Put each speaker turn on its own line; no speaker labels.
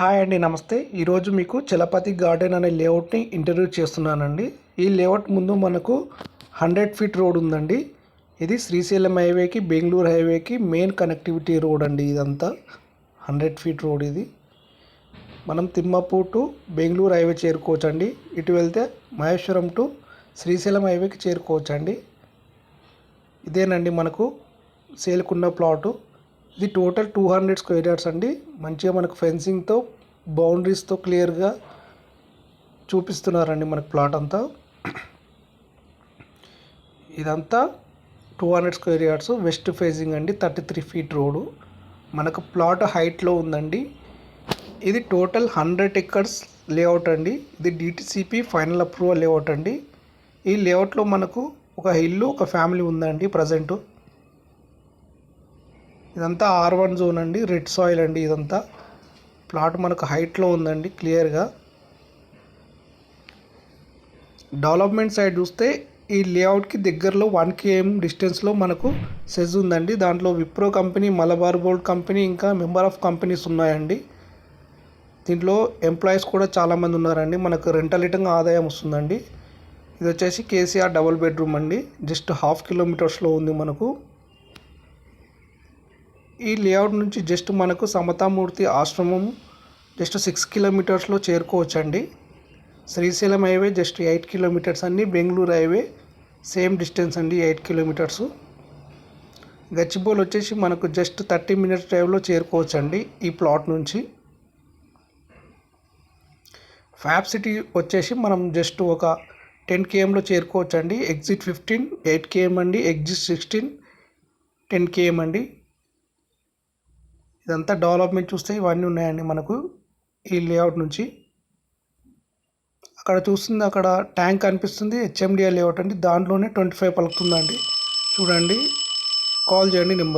Hi అండి నమస్తే. ఈరోజు మీకు చలపతి గార్డెన్ అనే లేఅవుట్ని ఇంటర్వ్యూ చేస్తున్నానండి. ఈ లేఅవుట్ ముందు మనకు హండ్రెడ్ ఫీట్ రోడ్ ఉందండి. ఇది శ్రీశైలం హైవేకి బెంగళూరు హైవేకి మెయిన్ కనెక్టివిటీ రోడ్ అండి ఇదంతా. హండ్రెడ్ ఫీట్ రోడ్ ఇది. మనం తిమ్మపూర్ టు బెంగళూరు హైవే చేరుకోవచ్చండి. ఇటు వెళ్తే మహేశ్వరం టు శ్రీశైలం హైవేకి చేరుకోవచ్చండి. ఇదేనండి మనకు సేల్కున్న ప్లాటు. ఇది total two hundred square yards అండి. మంచిగా మనకు ఫెన్సింగ్తో బౌండరీస్తో క్లియర్గా చూపిస్తున్నారండి మనకు ప్లాట్ అంతా. ఇదంతా two hundred square yards west facing అండి థర్టీ త్రీ ఫీట్ రోడ్ మనకు ప్లాట్ హైట్లో ఉందండి. ఇది టోటల్ హండ్రెడ్ ఎక్కర్స్ లేఅవుట్ అండి. ఇది డిటిసిపి ఫైనల్ అప్రూవల్ లేఅవుట్ అండి. ఈ లేఅవుట్లో మనకు ఒక ఇల్లు ఒక ఫ్యామిలీ ఉందండి ప్రజెంటు ఇదంతా ఆర్ వన్ జోన్ అండి రెడ్ సాయిల్ అండి ఇదంతా. ప్లాట్ మనకు హైట్లో ఉందండి క్లియర్గా డెవలప్మెంట్ సైడ్ చూస్తే ఈ లేఅవుట్కి దగ్గరలో వన్ కేఎం డిస్టెన్స్లో మనకు సెజ్ ఉందండి. దాంట్లో Wipro company Malabar board company ఇంకా మెంబర్ ఆఫ్ కంపెనీస్ ఉన్నాయండి. దీంట్లో ఎంప్లాయీస్ కూడా చాలామంది ఉన్నారండి. మనకు రెంటల్ రిటర్న్ ఆదాయం వస్తుందండి. ఇది వచ్చేసి కేసీఆర్ డబుల్ బెడ్రూమ్ అండి. జస్ట్ హాఫ్ కిలోమీటర్స్లో ఉంది మనకు. ఈ లేఅవుట్ నుంచి జస్ట్ మనకు సమతామూర్తి ఆశ్రమం జస్ట్ సిక్స్ కిలోమీటర్స్లో చేరుకోవచ్చండి. Srisailam highway just eight kilometres అండి. బెంగళూరు హైవే సేమ్ డిస్టెన్స్ అండి ఎయిట్ కిలోమీటర్స్. గచ్చిబౌల్ వచ్చేసి మనకు జస్ట్ థర్టీ మినిట్స్ డ్రైవ్లో చేరుకోవచ్చండి ఈ ప్లాట్ నుంచి. ఫ్యాబ్ సిటీ వచ్చేసి మనం జస్ట్ ఒక టెన్ కేఎంలో చేరుకోవచ్చండి. ఎగ్జిట్ ఫిఫ్టీన్ ఎయిట్ కేఎం అండి. ఎగ్జిట్ సిక్స్టీన్ టెన్ కేఎం అండి. ఇదంతా డెవలప్మెంట్ చూస్తే ఇవన్నీ ఉన్నాయండి మనకు ఈ లేఅవుట్ నుంచి. అక్కడ చూస్తుంది అక్కడ ట్యాంక్ అనిపిస్తుంది హెచ్ఎండిఏ లేఅవుట్ అండి. దాంట్లోనే ట్వంటీ ఫైవ్ పలుకుతుందండి. చూడండి కాల్ చేయండి నెంబర్.